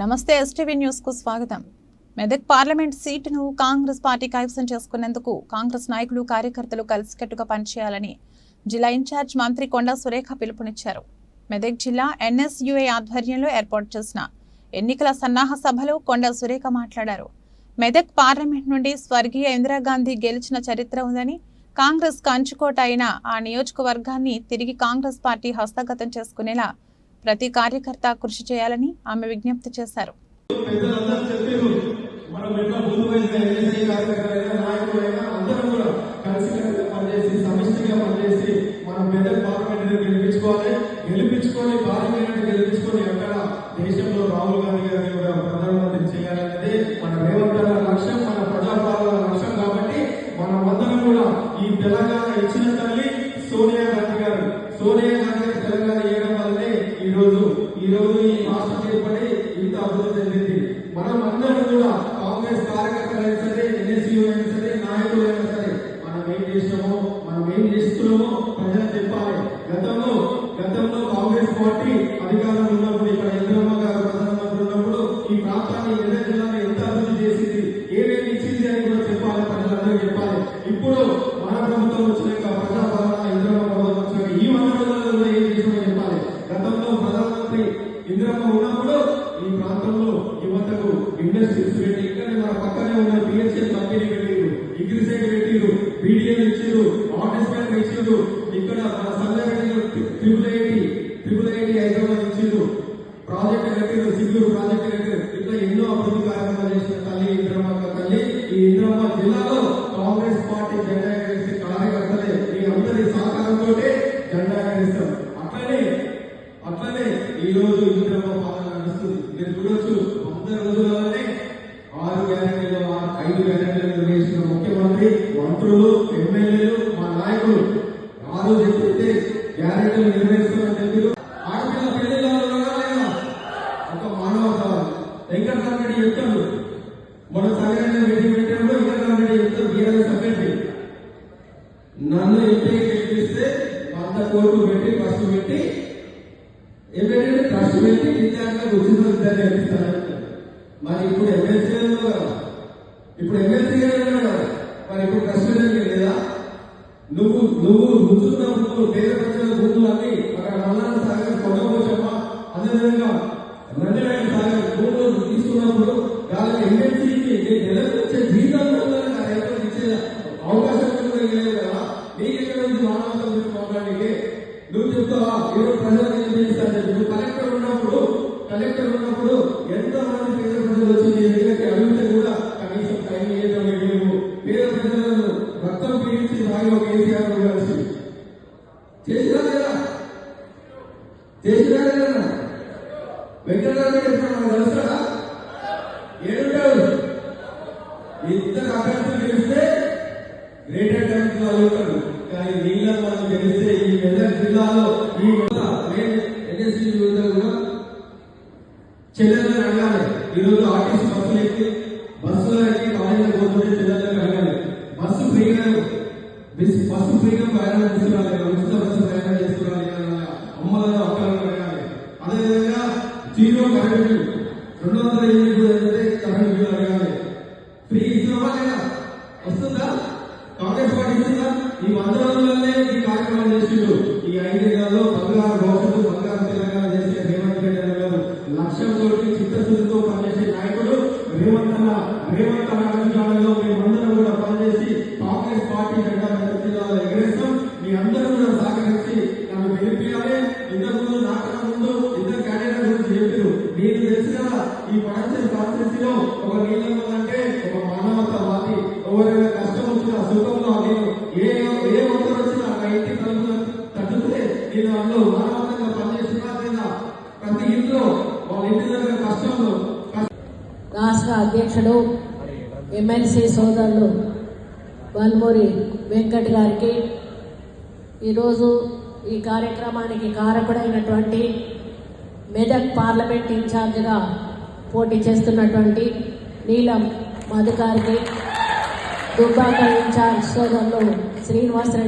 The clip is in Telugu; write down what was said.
నమస్తే ఎస్టీవీ న్యూస్కు స్వాగతం. మెదక్ పార్లమెంట్ సీటును కాంగ్రెస్ పార్టీ కైవసం చేసుకునేందుకు కాంగ్రెస్ నాయకులు కార్యకర్తలు కలిసికట్టుగా పనిచేయాలని జిల్లా ఇన్ఛార్జ్ మంత్రి కొండా సురేఖ పిలుపునిచ్చారు. మెదక్ జిల్లా ఎన్ఎస్యుఏ ఆధ్వర్యంలో ఏర్పాటు చేసిన ఎన్నికల సన్నాహ సభలో కొండా సురేఖ మాట్లాడారు. మెదక్ పార్లమెంట్ నుండి స్వర్గీయ ఇందిరాగాంధీ గెలిచిన చరిత్ర ఉందని కాంగ్రెస్ కంచుకోట అయిన ఆ నియోజకవర్గాన్ని తిరిగి కాంగ్రెస్ పార్టీ హస్తగతం చేసుకునేలా ప్రతి కార్యకర్త కృషి చేయాలని ఆమె విజ్ఞప్తి చేశారు. గెలిపించుకొని పార్లమెంట్ గెలిపించుకొని ఎక్కడ దేశంలో రాహుల్ గాంధీ ప్రధానమంత్రి చేయాలనేది మన రేవంత్ గారి లక్ష్యం మన ప్రజాపాలన లక్ష్యం కాబట్టి మనం అందరం కూడా ఈ తెలంగాణ ఇచ్చిన తల్లి సోనియా గాంధీ గారు సోనియా గతంలో గతంలో కాంగ్రెస్ పార్టీ అధికారం ఉన్నప్పుడు ఇక్కడ చంద్రబాబు గారు ప్రధానమంత్రి ఉన్నప్పుడు ఈ ప్రాంతాన్ని ఎన్నో జిల్లాను ఎంత అభివృద్ధి చేసింది ఏమేమి ఇచ్చింది అని కూడా చెప్పాలి ప్రజలందరూ చెప్పాలి. ఇప్పుడు మన ప్రభుత్వం వచ్చినాక ప్రజాపాలన ఇంద్రమ్మ ప్రభుత్వం వచ్చినాక ఈ వంద రోజుల్లో కూడా ఏం చేసామో చెప్పాలి. గతంలో ప్రధానమంత్రి ఇంద్రమ్మ ఉన్నప్పుడు ఈ ప్రాంతంలో యువతకు ఇండస్ట్రీస్ పెట్టి ఇక్కడ మన పక్కనే ఉన్న పిహెచ్ఎల్ కంపెనీ పెట్టిరు ఇగ్రిసైడ్ పెట్టిరు బీడిఎల్ ఇచ్చిరు ఆర్టిస్ట్ ఇచ్చిరు ఇక్కడ మన privilege గ్యారెంటీలు నిర్వహిస్తామని చెప్పారు ఆడపిల్ల పెళ్ళిలో ఒక ఒక మానవతావాది వెంకటరామరెడ్డి చెప్తాడు. మన సంఘటన పెట్టి పెట్టినప్పుడు వెంకటరామరెడ్డి చెప్తాడు బీఆర్ఎస్ అభ్యర్థి నన్ను ఎంపీ గెలిపిస్తే వంద కోట్లు పెట్టి ఫస్ట్ పెట్టి ఎమ్మెల్యేని ట్రస్ట్ పెట్టి విద్యార్థులకు ఉచిత విద్య నేర్పిస్తాను మరి ఇప్పుడు ఎమ్మెల్సీ కదా. ఇప్పుడు ఎమ్మెల్సీ కదా. మరి ఇప్పుడు ట్రస్ట్ విధానం లేదా? నువ్వు నువ్వు రుచున్న భూములు పేద ప్రజల భూములు అన్ని అక్కడ మల్లాల సాగర్ కొండపోచమ్మ అదేవిధంగా రంగనాయన సాగర్ భూములు తీసుకున్నప్పుడు వాళ్ళకి ఎంఎన్సీకి నెలకు వచ్చే జీతం కూడా ఆ రైతులకు ఇచ్చే అవకాశం కూడా లేదు కదా. నీకు నీకెక్కడ నుంచి మానవత్వం గురించి మాట్లాడితే నువ్వు చెప్తావా? ఈరోజు ప్రజలకు ఏం చేస్తాను చెప్పి నువ్వు కలెక్టర్ ఉన్నప్పుడు కలెక్టర్ ఉన్నప్పుడు వెంకటరమణ. వెంకటరమణ వెంకటరామరెడ్డి తెలుసా? ఏడుంటాడు. ఇద్దరు అభ్యర్థులు గెలిస్తే గ్రేటర్ టైమ్స్ అవుతాడు కానీ నీళ్ళ మనం గెలిస్తే ఈ మెదక్ జిల్లాలో ఈ ఎన్ఎస్సీ కూడా చెల్లెలను అడగాలి. ఈరోజు ఆర్టీసీ బస్సులు ఎక్కి బస్సులో ఎక్కి కాలేజీలో పోతుంటే చెల్లెలను అడగాలి. బస్సు ఫ్రీగా బస్సు ఫ్రీగా ప్రయాణం తీసుకురాలి ఇస్తున్నావా వస్తుందా? కాంగ్రెస్ పార్టీ ఇచ్చిందా ఈ వంద రోజులనే ఈ కార్యక్రమాలు చేసిండు. ఈ ఐదేళ్ళలో బంగారు భవిష్యత్తు బంగారు తెలంగాణ చేసే రేవంత్ రెడ్డి అన్న గారు లక్ష్యంతో చిత్తశుద్ధితో పనిచేసే నాయకుడు రేవంత్ అన్న. రేవంత్ అన్న అడుగుజాడలో మేమందరం కూడా పనిచేసి కాంగ్రెస్ పార్టీ జెండా జిల్లాలో ఎగరేస్తాం. మీ అందరూ కూడా సహకరించి నన్ను గెలిపించాలి ఇంతకుముందు నాకన్నా ముందు ఇద్దరు క్యాండిడేట్ గురించి చెప్పారు నేను తెలిసిన ఈ పడంచెల్ కాన్స్టిట్యూన్సీలో ఒక నీళ్ళ ప్రతి ఇంట్లో వాళ్ళ ఇంటి దగ్గర కష్టంలో రాష్ట్ర అధ్యక్షుడు ఎమ్మెల్సీ సోదరులు వల్మూరి వెంకట్ గారికి ఈరోజు ఈ కార్యక్రమానికి కారకుడైనటువంటి మెదక్ పార్లమెంట్ ఇన్ఛార్జ్గా పోటీ చేస్తున్నటువంటి నీలం మధుకారికి దుబ్బాక ఇన్ఛార్జ్ సోదరులు శ్రీనివాసరెడ్డి